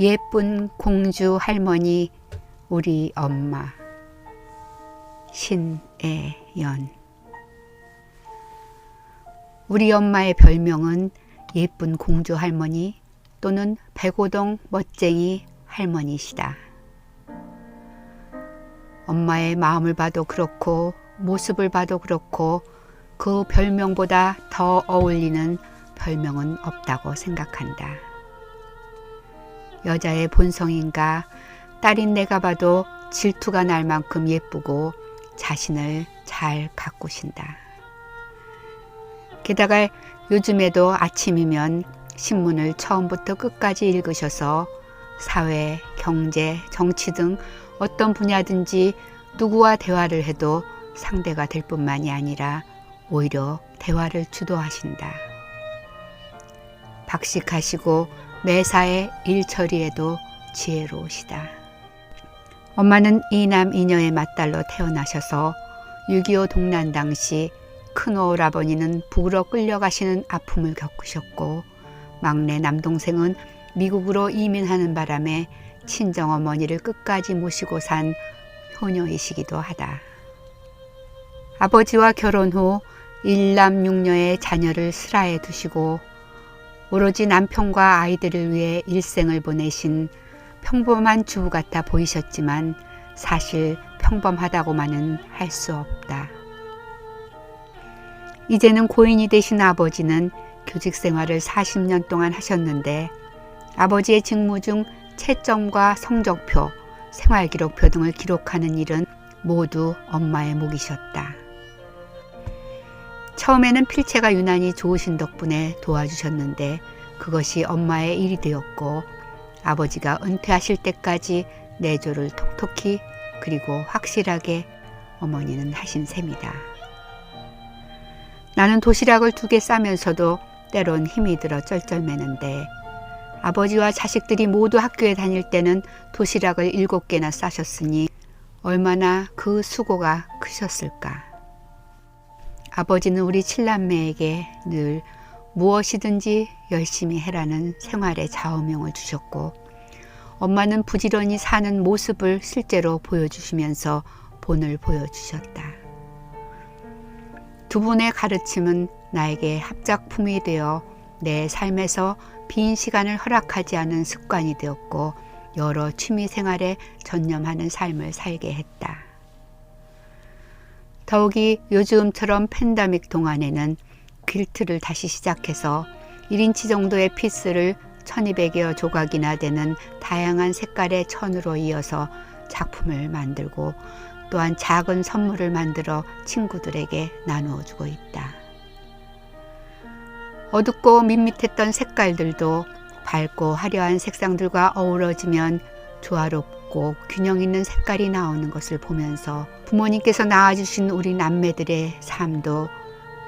예쁜 공주 할머니 우리 엄마 신애연 우리 엄마의 별명은 예쁜 공주 할머니 또는 백오동 멋쟁이 할머니시다. 엄마의 마음을 봐도 그렇고 모습을 봐도 그렇고 그 별명보다 더 어울리는 별명은 없다고 생각한다. 여자의 본성인가 딸인 내가 봐도 질투가 날 만큼 예쁘고 자신을 잘 가꾸신다. 게다가 요즘에도 아침이면 신문을 처음부터 끝까지 읽으셔서 사회, 경제, 정치 등 어떤 분야든지 누구와 대화를 해도 상대가 될 뿐만이 아니라 오히려 대화를 주도하신다. 박식하시고 매사에 일 처리에도 지혜로우시다. 엄마는 이남 이녀의 맏딸로 태어나셔서 6.25 동란 당시 큰 오라버니는 북으로 끌려가시는 아픔을 겪으셨고 막내 남동생은 미국으로 이민하는 바람에 친정어머니를 끝까지 모시고 산 효녀이시기도 하다. 아버지와 결혼 후 일남 육녀의 자녀를 슬하에 두시고 오로지 남편과 아이들을 위해 일생을 보내신 평범한 주부 같아 보이셨지만 사실 평범하다고만은 할 수 없다. 이제는 고인이 되신 아버지는 교직 생활을 40년 동안 하셨는데 아버지의 직무 중 채점과 성적표, 생활기록표 등을 기록하는 일은 모두 엄마의 몫이셨다. 처음에는 필체가 유난히 좋으신 덕분에 도와주셨는데 그것이 엄마의 일이 되었고 아버지가 은퇴하실 때까지 내조를 톡톡히 그리고 확실하게 어머니는 하신 셈이다. 나는 도시락을 두 개 싸면서도 때론 힘이 들어 쩔쩔매는데 아버지와 자식들이 모두 학교에 다닐 때는 도시락을 일곱 개나 싸셨으니 얼마나 그 수고가 크셨을까. 아버지는 우리 칠남매에게 늘 무엇이든지 열심히 해라는 생활의 좌우명을 주셨고 엄마는 부지런히 사는 모습을 실제로 보여주시면서 본을 보여주셨다. 두 분의 가르침은 나에게 합작품이 되어 내 삶에서 빈 시간을 허락하지 않은 습관이 되었고 여러 취미 생활에 전념하는 삶을 살게 했다. 더욱이 요즘처럼 팬데믹 동안에는 퀼트를 다시 시작해서 1인치 정도의 피스를 1200여 조각이나 되는 다양한 색깔의 천으로 이어서 작품을 만들고 또한 작은 선물을 만들어 친구들에게 나누어 주고 있다. 어둡고 밋밋했던 색깔들도 밝고 화려한 색상들과 어우러지면 조화롭고 균형 있는 색깔이 나오는 것을 보면서 부모님께서 낳아주신 우리 남매들의 삶도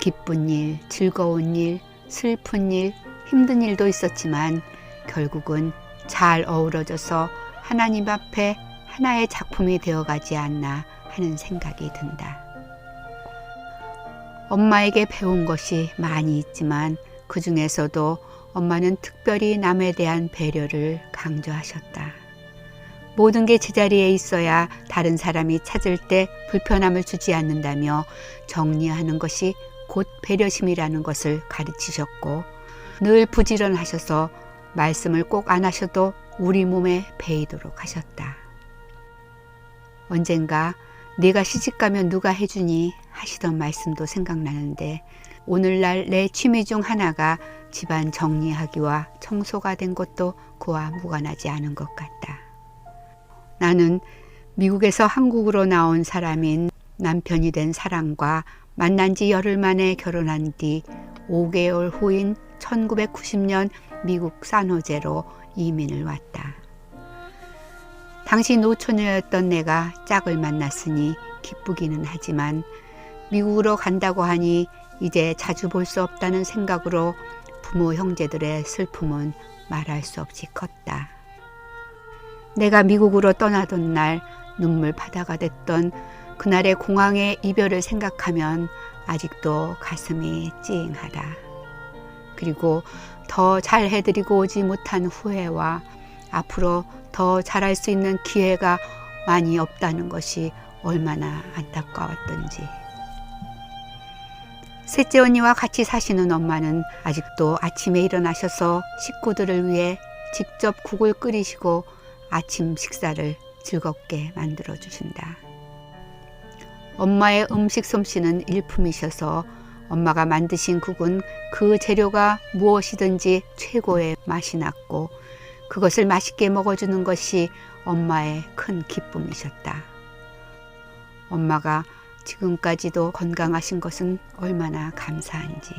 기쁜 일, 즐거운 일, 슬픈 일, 힘든 일도 있었지만 결국은 잘 어우러져서 하나님 앞에 하나의 작품이 되어가지 않나 하는 생각이 든다. 엄마에게 배운 것이 많이 있지만 그 중에서도 엄마는 특별히 남에 대한 배려를 강조하셨다. 모든 게 제자리에 있어야 다른 사람이 찾을 때 불편함을 주지 않는다며 정리하는 것이 곧 배려심이라는 것을 가르치셨고 늘 부지런하셔서 말씀을 꼭 안 하셔도 우리 몸에 배이도록 하셨다. 언젠가 네가 시집가면 누가 해주니 하시던 말씀도 생각나는데 오늘날 내 취미 중 하나가 집안 정리하기와 청소가 된 것도 그와 무관하지 않은 것 같다. 나는 미국에서 한국으로 나온 사람인 남편이 된 사람과 만난 지 열흘 만에 결혼한 뒤 5개월 후인 1990년 미국 산호제로 이민을 왔다. 당시 노처녀였던 내가 짝을 만났으니 기쁘기는 하지만 미국으로 간다고 하니 이제 자주 볼 수 없다는 생각으로 부모 형제들의 슬픔은 말할 수 없이 컸다. 내가 미국으로 떠나던 날 눈물 바다가 됐던 그날의 공항의 이별을 생각하면 아직도 가슴이 찡하다. 그리고 더 잘 해드리고 오지 못한 후회와 앞으로 더 잘할 수 있는 기회가 많이 없다는 것이 얼마나 안타까웠던지. 셋째 언니와 같이 사시는 엄마는 아직도 아침에 일어나셔서 식구들을 위해 직접 국을 끓이시고 아침 식사를 즐겁게 만들어 주신다. 엄마의 음식 솜씨는 일품이셔서 엄마가 만드신 국은 그 재료가 무엇이든지 최고의 맛이 났고 그것을 맛있게 먹어주는 것이 엄마의 큰 기쁨이셨다. 엄마가 지금까지도 건강하신 것은 얼마나 감사한지.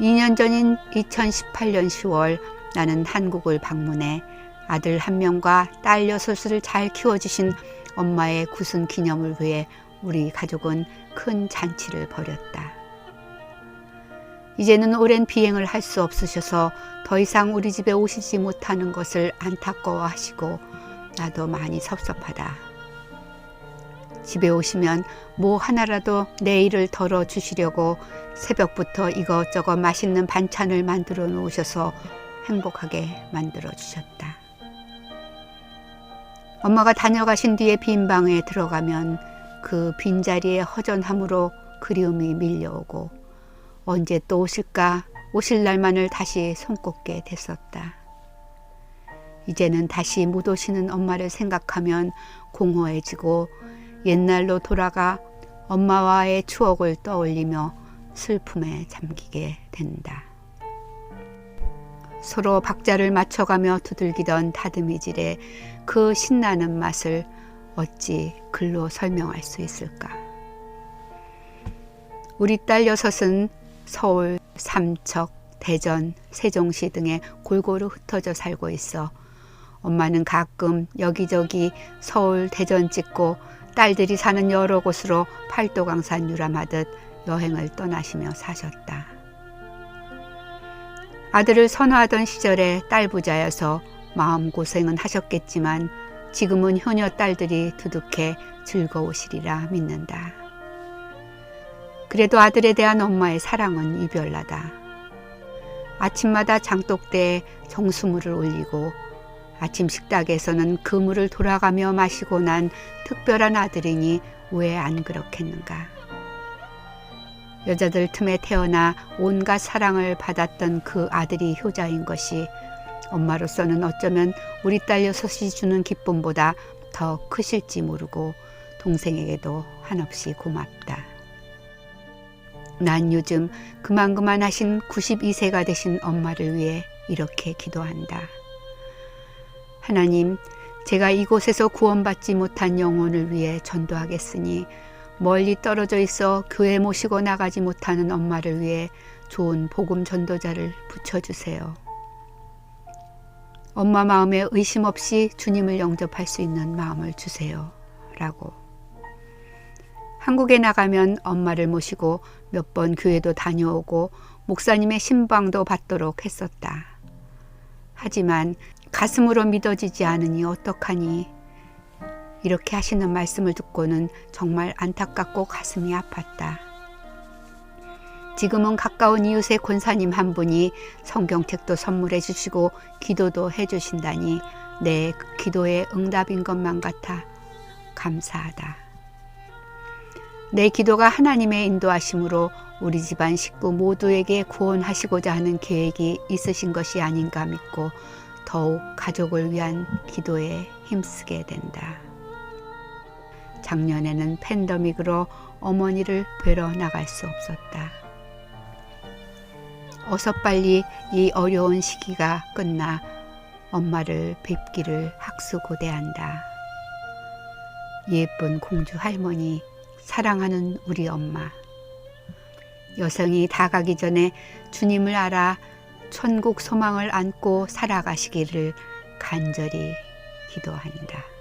2년 전인 2018년 10월 나는 한국을 방문해 아들 한 명과 딸 여섯을 잘 키워주신 엄마의 구순 기념을 위해 우리 가족은 큰 잔치를 벌였다. 이제는 오랜 비행을 할 수 없으셔서 더 이상 우리 집에 오시지 못하는 것을 안타까워 하시고 나도 많이 섭섭하다. 집에 오시면 뭐 하나라도 내 일을 덜어 주시려고 새벽부터 이것저것 맛있는 반찬을 만들어 놓으셔서 행복하게 만들어 주셨다. 엄마가 다녀가신 뒤에 빈 방에 들어가면 그 빈자리에 허전함으로 그리움이 밀려오고 언제 또 오실까 오실 날만을 다시 손꼽게 됐었다. 이제는 다시 못 오시는 엄마를 생각하면 공허해지고 옛날로 돌아가 엄마와의 추억을 떠올리며 슬픔에 잠기게 된다. 서로 박자를 맞춰가며 두들기던 다듬이질에 그 신나는 맛을 어찌 글로 설명할 수 있을까? 우리 딸 여섯은 서울, 삼척, 대전, 세종시 등에 골고루 흩어져 살고 있어 엄마는 가끔 여기저기 서울, 대전 찍고 딸들이 사는 여러 곳으로 팔도강산 유람하듯 여행을 떠나시며 사셨다. 아들을 선호하던 시절에 딸 부자여서 마음고생은 하셨겠지만 지금은 효녀 딸들이 두둑해 즐거우시리라 믿는다. 그래도 아들에 대한 엄마의 사랑은 이별나다. 아침마다 장독대에 정수물을 올리고 아침 식탁에서는 그 물을 돌아가며 마시고 난 특별한 아들이니 왜 안 그렇겠는가. 여자들 틈에 태어나 온갖 사랑을 받았던 그 아들이 효자인 것이 엄마로서는 어쩌면 우리 딸 여섯이 주는 기쁨보다 더 크실지 모르고 동생에게도 한없이 고맙다. 난 요즘 그만 그만 하신 92세가 되신 엄마를 위해 이렇게 기도한다. 하나님, 제가 이곳에서 구원받지 못한 영혼을 위해 전도하겠으니 멀리 떨어져 있어 교회 모시고 나가지 못하는 엄마를 위해 좋은 복음 전도자를 붙여주세요. 엄마 마음에 의심 없이 주님을 영접할 수 있는 마음을 주세요. 라고. 한국에 나가면 엄마를 모시고 몇 번 교회도 다녀오고 목사님의 신방도 받도록 했었다. 하지만 가슴으로 믿어지지 않으니 어떡하니 이렇게 하시는 말씀을 듣고는 정말 안타깝고 가슴이 아팠다. 지금은 가까운 이웃의 권사님 한 분이 성경책도 선물해 주시고 기도도 해 주신다니 내 기도의 응답인 것만 같아 감사하다. 내 기도가 하나님의 인도하심으로 우리 집안 식구 모두에게 구원하시고자 하는 계획이 있으신 것이 아닌가 믿고 더욱 가족을 위한 기도에 힘쓰게 된다. 작년에는 팬더믹으로 어머니를 뵈러 나갈 수 없었다. 어서 빨리 이 어려운 시기가 끝나 엄마를 뵙기를 학수고대한다. 예쁜 공주 할머니, 사랑하는 우리 엄마. 여성이 다 가기 전에 주님을 알아 천국 소망을 안고 살아가시기를 간절히 기도한다.